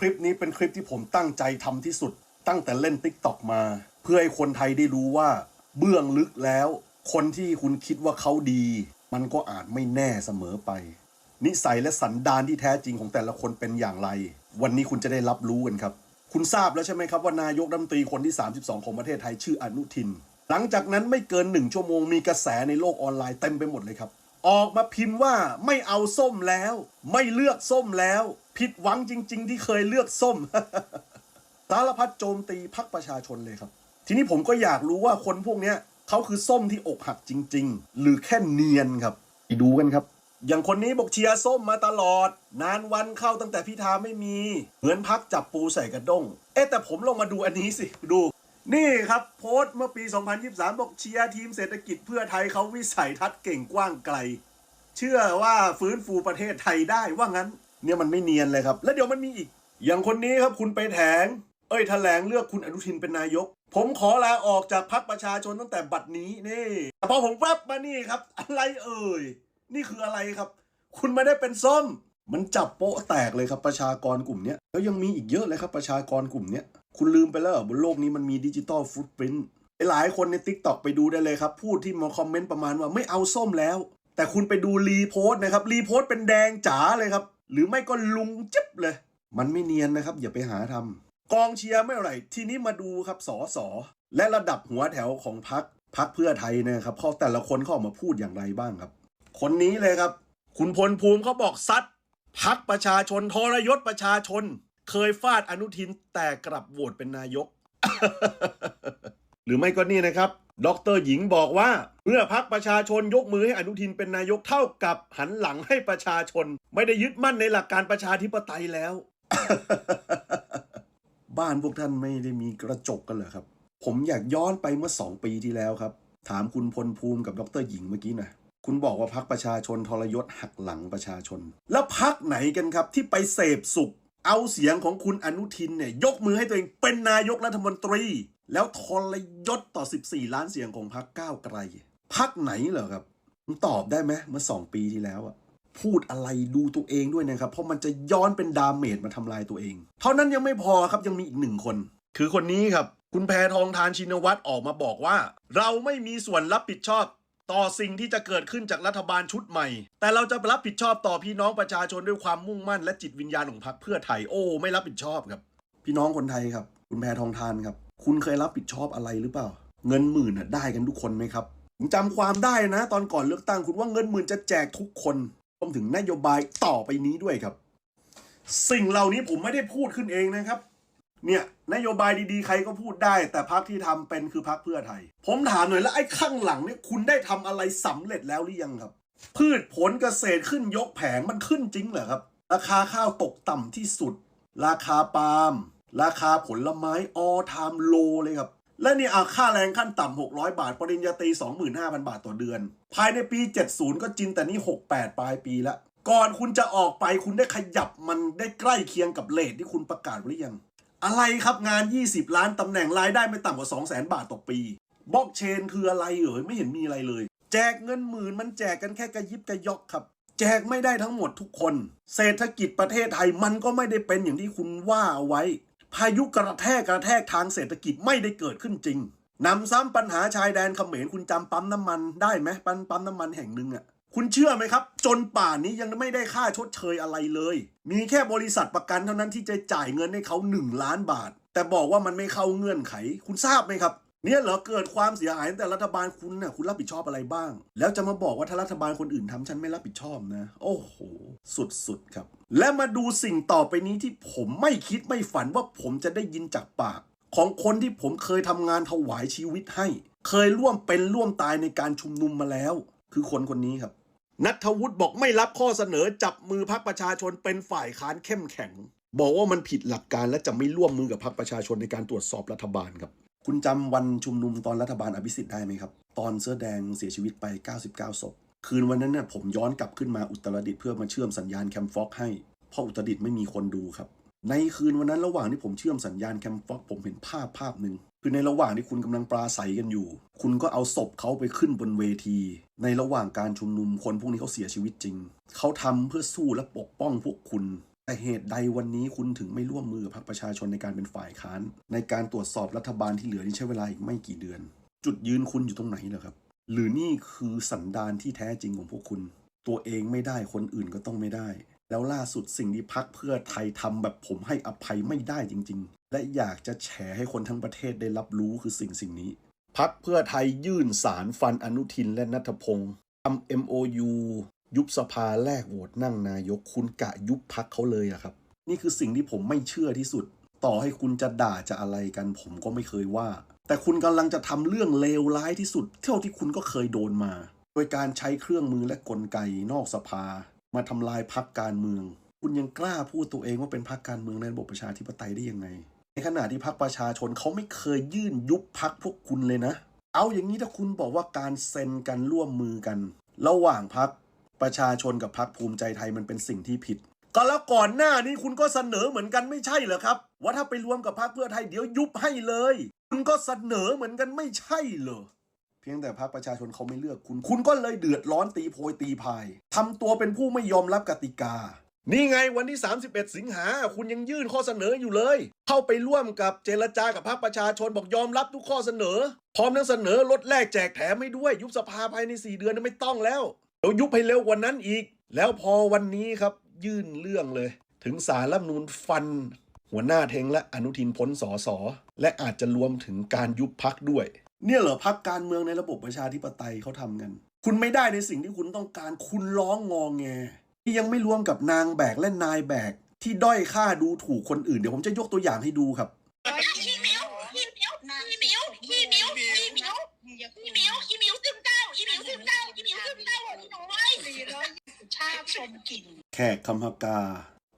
คลิปนี้เป็นคลิปที่ผมตั้งใจทำที่สุด ตั้งแต่เล่น t ิ k t o k มา เพื่อให้คนไทยได้รู้ว่า เบื้องลึกแล้ว คนที่คุณคิดว่าเขาดี มันก็อาจไม่แน่เสมอไป นิสัยและสันดานที่แท้จริงของแต่ละคนเป็นอย่างไร วันนี้คุณจะได้รับรู้กันครับ คุณทราบแล้วใช่ไหมครับว่านายกรัฐมนตรีคนที่ 32 ของประเทศไทยชื่ออนุทิน หลังจากนั้นไม่เกินหนึ่งชั่วโมงมีกระแสในโลกออนไลน์เต็มไปหมดเลยครับออกมาพิมพ์ว่าไม่เอาส้มแล้ว ไม่เลือกส้มแล้ว ผิดหวังจริง ๆ ที่เคยเลือกส้มสารพัดโจมตีพักประชาชนเลยครับ ทีนี้ผมก็อยากรู้ว่าคนพวกเนี้ยเขาคือส้มที่อกหักจริง ๆ หรือแค่เนียนครับไปดูกันครับ อย่างคนนี้บอกเชียร์ส้มมาตลอด นานวันเข้าตั้งแต่พิธาไม่มี เหมือนพักจับปูใส่กระด้ง เอ๊ะแต่ผมลองมาดูอันนี้สิดู นี่ครับโพสต์เมื่อปี 2023 บอกเชียร์ทีมเศรษฐกิจเพื่อไทยเขาวิสัยทัศน์เก่งกว้างไกล เชื่อว่าฟื้นฟูประเทศไทยได้ว่างั้น เนี่ยมันไม่เนียนเลยครับ แล้วเดี๋ยวมันมีอีก อย่างคนนี้ครับคุณไปแถง เอ้ยแถลงเลือกคุณอนุทินเป็นนายก ผมขอลาออกจากพรรคประชาชนตั้งแต่บัดนี้นี่แต่พอผมแวบมานี่ครับ อะไรเอ่ย นี่คืออะไรครับ คุณไม่ได้เป็นส้ม มันจับโป๊ะแตกเลยครับประชากรกลุ่มเนี้ยแล้วยังมีอีกเยอะเลยครับประชากรกลุ่มเนี้ยคุณลืมไปแล้วบนโลกนี้มันมีดิจิตอลฟุตปรินต์หลายคนใน t ิ k t o k ไปดูได้เลยครับ พูดที่มาคอมเมนต์ประมาณว่าไม่เอาส้มแล้ว แต่คุณไปดูรีโพสต์นะครับรีโพสต์เป็นแดงจ๋าเลยครับ หรือไม่ก็ลุงจิ๊บเลย มันไม่เนียนนะครับ อย่าไปหาทำกองเชียร์ไม่อะไรทีนี้มาดูครับสอสอและระดับหัวแถวของพักพักเพื่อไทยนะครับเขาแต่ละคนเขาออกมาพูดอย่างไรบ้างครับ คนนี้เลยครับ คุณพลภูมิเขาบอกซัดพักประชาชนทรยศประชาชน เคยฟาดอนุทินแต่กลับโหวตเป็นนายก หรือไม่ก็นี่นะครับ ดรหญิงบอกว่า เมื่อพักประชาชนยกมือให้อนุทินเป็นนายกเท่ากับหันหลังให้ประชาชน ไม่ได้ยึดมั่นในหลักการประชาธิปไตยแล้ว บ้านพวกท่านไม่ได้มีกระจกกันเหรอครับ ผมอยากย้อนไปเมื่อสองปีที่แล้วครับ ถามคุณพลภูมิกับดรหญิงเมื่อกี้นะคุณบอกว่าพักประชาชนทรยศหักหลังประชาชน แล้วพักไหนกันครับที่ไปเสพสุข เอาเสียงของคุณอนุทินเนี่ยยกมือให้ตัวเองเป็นนายกรัฐมนตรี แล้วทรยศต่อ 14 ล้านเสียงของพักก้าวไกลพักไหนเหรอครับมึงตอบได้ไหมเมื่อ2ปีที่แล้วอะพูดอะไรดูตัวเองด้วยนะครับ เพราะมันจะย้อนเป็นดาเมจมาทำลายตัวเอง เท่านั้นยังไม่พอครับยังมีอีกหนึ่งคน คือคนนี้ครับ คุณแพทองทานชินวัตรออกมาบอกว่า เราไม่มีส่วนรับผิดชอบ ต่อสิ่งที่จะเกิดขึ้นจากรัฐบาลชุดใหม่ แต่เราจะรับผิดชอบต่อพี่น้องประชาชนด้วยความมุ่งมั่นและจิตวิญญาณของพรรคเพื่อไทยโอ้ ไม่รับผิดชอบครับ พี่น้องคนไทยครับ คุณแพทองทานครับ คุณเคยรับผิดชอบอะไรหรือเปล่า เงินหมื่นน่ะได้กันทุกคนไหมครับผมจำความได้นะ ตอนก่อนเลือกตั้งคุณว่าเงินหมื่นจะแจกทุกคนรวมถึงนโยบายต่อไปนี้ด้วยครับ สิ่งเหล่านี้ผมไม่ได้พูดขึ้นเองนะครับ เนี่ยนโยบายดีๆ ใครก็พูดได้ แต่พักที่ทำเป็นคือพักเพื่อไทย ผมถามหน่อยแล้วไอ้ข้างหลังเนี่ยคุณได้ทำอะไรสำเร็จแล้วหรือยังครับ พืชผลเกษตรขึ้นยกแผงมันขึ้นจริงเหรอครับ ราคาข้าวตกต่ำที่สุด ราคาปาล์มราคาผลไม้ออทามโลเลยครับ และนี่อาค่าแรงขั้นต่ำ600 บาท ปริญญาตรี25,000 บาทต่อเดือน ภายในปี 70 ก็จริงแต่นี่ 68 ปลายปีละก่อนคุณจะออกไปคุณได้ขยับมันได้ใกล้เคียงกับเลทที่คุณประกาศหรือยัง อะไรครับงาน 20 ล้านตำแหน่งรายได้ไม่ต่ำกว่า 200,000 บาทต่อปีบล็อกเชนคืออะไรเอ่ยไม่เห็นมีอะไรเลย แจกเงินหมื่นมันแจกกันแค่กระยิบกระยอกครับ แจกไม่ได้ทั้งหมดทุกคน เศรษฐกิจประเทศไทยมันก็ไม่ได้เป็นอย่างที่คุณว่าเอาไว้ พายุกระแทกกระแทกทางเศรษฐกิจไม่ได้เกิดขึ้นจริงนำซ้ำปัญหาชายแดนเขมรคุณจำปั๊มน้ำมันได้ไหมปั๊มปั๊มน้ำมันแห่งหนึ่งอะ คุณเชื่อไหมครับ จนป่านนี้ยังไม่ได้ค่าชดเชยอะไรเลย มีแค่บริษัทประกันเท่านั้นที่จะจ่ายเงินให้เขา 1 ล้านบาท แต่บอกว่ามันไม่เข้าเงื่อนไข คุณทราบไหมครับ เนี่ยเหรอเกิดความเสียหายแต่รัฐบาลคุณน่ะคุณรับผิดชอบอะไรบ้าง แล้วจะมาบอกว่าถ้ารัฐบาลคนอื่นทำฉันไม่รับผิดชอบนะ โอ้โห สุดๆครับ และมาดูสิ่งต่อไปนี้ที่ผมไม่คิดไม่ฝันว่าผมจะได้ยินจากปาก ของคนที่ผมเคยทำงานถวายชีวิตให้ เคยร่วมเป็นร่วมตายในการชุมนุมมาแล้ว คือคนคนนี้ครับ นัทวุฒิบอกไม่รับข้อเสนอจับมือพักประชาชนเป็นฝ่ายค้านเข้มแข็ง บอกว่ามันผิดหลักการและจะไม่ร่วมมือกับพักประชาชนในการตรวจสอบรัฐบาลครับ คุณจำวันชุมนุมตอนรัฐบาลอภิสิทธิ์ได้ไหมครับ ตอนเสื้อแดงเสียชีวิตไป 99ศพคืนวันนั้นเนี่ยผมย้อนกลับขึ้นมาอุตรดิตถ์เพื่อมาเชื่อมสัญญาณแคมฟ็อกให้เพราะอุตรดิตถ์ไม่มีคนดูครับ ในคืนวันนั้นระหว่างที่ผมเชื่อมสัญญาณแคมฟ็อกผมเห็นภาพภาพหนึ่ง คือในระหว่างที่คุณกำลังปราศัยกันอยู่ คุณก็เอาศพเขาไปขึ้นบนเวที ในระหว่างการชุมนุมคนพวกนี้เขาเสียชีวิตจริง เขาทำเพื่อสู้และปกป้องพวกคุณ แต่เหตุใดวันนี้คุณถึงไม่ร่วมมือกับพรรคประชาชนในการเป็นฝ่ายค้าน ในการตรวจสอบรัฐบาลที่เหลือที่ใช้เวลาอีกไม่กี่เดือน จุดยืนคุณอยู่ตรงไหนเหรอครับ หรือนี่คือสันดานที่แท้จริงของพวกคุณ ตัวเองไม่ได้คนอื่นก็ต้องไม่ได้แล้วล่าสุดสิ่งที่พักเพื่อไทยทำแบบผมให้อภัยไม่ได้จริง และอยากจะแฉให้คนทั้งประเทศได้รับรู้คือสิ่งสิ่งนี้ พักเพื่อไทยยื่นสารฟันอนุทินและนัทพงศ์ทำ MOU ยุบสภาแลกโหวตนั่งนายกคุณกะยุบพักเขาเลยอะครับ นี่คือสิ่งที่ผมไม่เชื่อที่สุด ต่อให้คุณจะด่าจะอะไรกันผมก็ไม่เคยว่า แต่คุณกำลังจะทำเรื่องเลวร้ายที่สุด เท่าที่คุณก็เคยโดนมา โดยการใช้เครื่องมือและกลไกนอกสภา มาทำลายพักการเมือง คุณยังกล้าพูดตัวเองว่าเป็นพักการเมืองในระบบประชาธิปไตยได้ยังไง ในขณะที่พักประชาชนเขาไม่เคยยื่นยุบพักพวกคุณเลยนะ เอาอย่างนี้ถ้าคุณบอกว่าการเซ็นกันร่วมมือกัน ระหว่างพักประชาชนกับพักภูมิใจไทยมันเป็นสิ่งที่ผิด ก็แล้วก่อนหน้านี้คุณก็เสนอเหมือนกันไม่ใช่เหรอครับ ว่าถ้าไปรวมกับพักเพื่อไทยเดี๋ยวยุบให้เลย คุณก็เสนอเหมือนกันไม่ใช่เหรอเพียงแต่พรรคประชาชนเขาไม่เลือกคุณ คุณก็เลยเดือดร้อนตีโพยตีพายทำตัวเป็นผู้ไม่ยอมรับกติกา นี่ไงวันที่ 31 สิงหาคุณยังยื่นข้อเสนออยู่เลย เข้าไปร่วมกับเจรจากับพรรคประชาชนบอกยอมรับทุกข้อเสนอ พร้อมทั้งเสนอลดแลกแจกแถมให้ด้วย ยุบสภาภายใน 4 เดือนไม่ต้องแล้วเดี๋ยวยุบให้เร็วกว่านั้นอีก แล้วพอวันนี้ครับยื่นเรื่องเลย ถึงสารรัฐมนูนฟัน หัวหน้าเทงและอนุทินพ้นสอสอและอาจจะรวมถึงการยุบพักด้วย เนี่ยเหรอพักการเมืองในระบบประชาธิปไตยเขาทำกัน คุณไม่ได้ในสิ่งที่คุณต้องการคุณร้องงองแง ที่ยังไม่รวมกับนางแบกและนายแบก ที่ด้อยค่าดูถูกคนอื่นเดี๋ยวผมจะยกตัวอย่างให้ดูครับ ขี้เหมียวขี้เหมียวขี้เหมียวขี้เหมียวขี้เหมียวขี้เหมียวขี้เหมียวซึมเศร้าขี้เหมียวซึมเศร้าขี้เหมียวซึมเศร้าขี้หนูไว้ชาติชมกินแขกคำพกา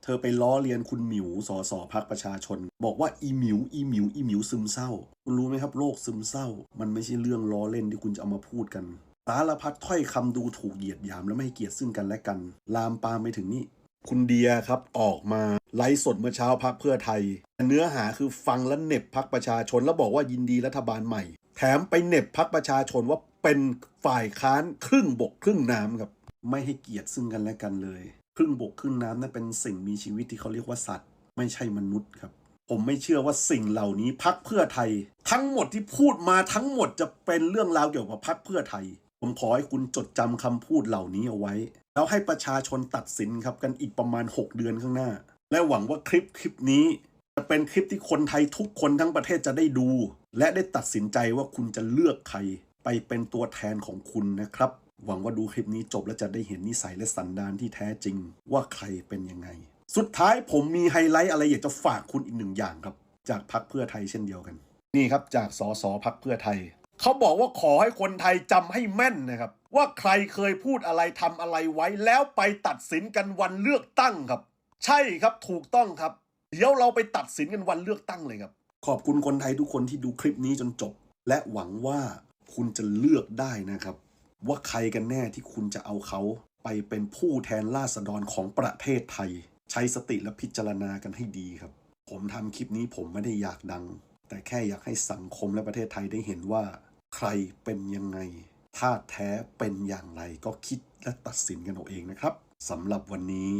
เธอไปล้อเลียนคุณหมิวสอสอพักประชาชน บอกว่าอีหมิวอีหมิวอีหมิวซึมเศร้า คุณรู้ไหมครับโรคซึมเศร้า มันไม่ใช่เรื่องล้อเล่นที่คุณจะเอามาพูดกัน สารพัดถ้อยคำดูถูกเหยียดหยามและไม่เกียรติซึ่งกันและกัน ลามปามไปถึงนี่คุณเดียครับออกมาไลฟ์สดเมื่อเช้าพักเพื่อไทย เนื้อหาคือฟังและเน็บพักประชาชนแล้วบอกว่ายินดีรัฐบาลใหม่ แถมไปเน็บพักประชาชนว่าเป็นฝ่ายค้านครึ่งบกครึ่งน้ำครับ ไม่ให้เกียรติซึ่งกันและกันเลย ครึ่งบกครึ่งน้ำนั่นเป็นสิ่งมีชีวิตที่เขาเรียกว่าสัตว์ ไม่ใช่มนุษย์ครับ ผมไม่เชื่อว่าสิ่งเหล่านี้พักเพื่อไทย ทั้งหมดที่พูดมาทั้งหมดจะเป็นเรื่องราวเกี่ยวกับพักเพื่อไทย ผมขอให้คุณจดจำคำพูดเหล่านี้เอาไว้ แล้วให้ประชาชนตัดสินครับกันอีกประมาณ 6 เดือนข้างหน้า และหวังว่าคลิปคลิปนี้จะเป็นคลิปที่คนไทยทุกคนทั้งประเทศจะได้ดู และได้ตัดสินใจว่าคุณจะเลือกใครไปเป็นตัวแทนของคุณนะครับ หวังว่าดูคลิปนี้จบแล้วจะได้เห็นนิสัยและสันดานที่แท้จริง ว่าใครเป็นยังไง สุดท้ายผมมีไฮไลท์อะไรอยากจะฝากคุณอีกหนึ่งอย่างครับ จากพักเพื่อไทยเช่นเดียวกัน นี่ครับจากสสพักเพื่อไทย เขาบอกว่าขอให้คนไทยจำให้แม่นนะครับ ว่าใครเคยพูดอะไรทำอะไรไว้ แล้วไปตัดสินกันวันเลือกตั้งครับ ใช่ครับถูกต้องครับ เดี๋ยวเราไปตัดสินกันวันเลือกตั้งเลยครับ ขอบคุณคนไทยทุกคนที่ดูคลิปนี้จนจบ และหวังว่าคุณจะเลือกได้นะครับ ว่าใครกันแน่ที่คุณจะเอาเขาไปเป็นผู้แทนราษฎรของประเทศไทย ใช้สติและพิจารณากันให้ดีครับ ผมทำคลิปนี้ผมไม่ได้อยากดัง แต่แค่อยากให้สังคมและประเทศไทยได้เห็นว่า ใครเป็นยังไงท่าแท้เป็นอย่างไรก็คิดและตัดสินกันเอาเองนะครับสำหรับวันนี้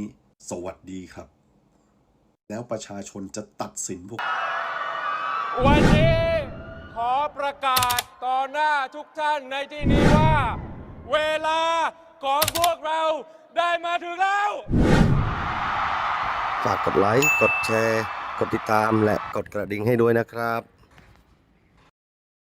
สวัสดีครับ แล้วประชาชนจะตัดสินพวก วันนี้ขอประกาศต่อหน้าทุกท่านในที่นี้ว่า เวลาของพวกเราได้มาถึงแล้วฝากกดไลค์ กดแชร์ กดติดตามและกดกระดิ่งให้ด้วยนะครับ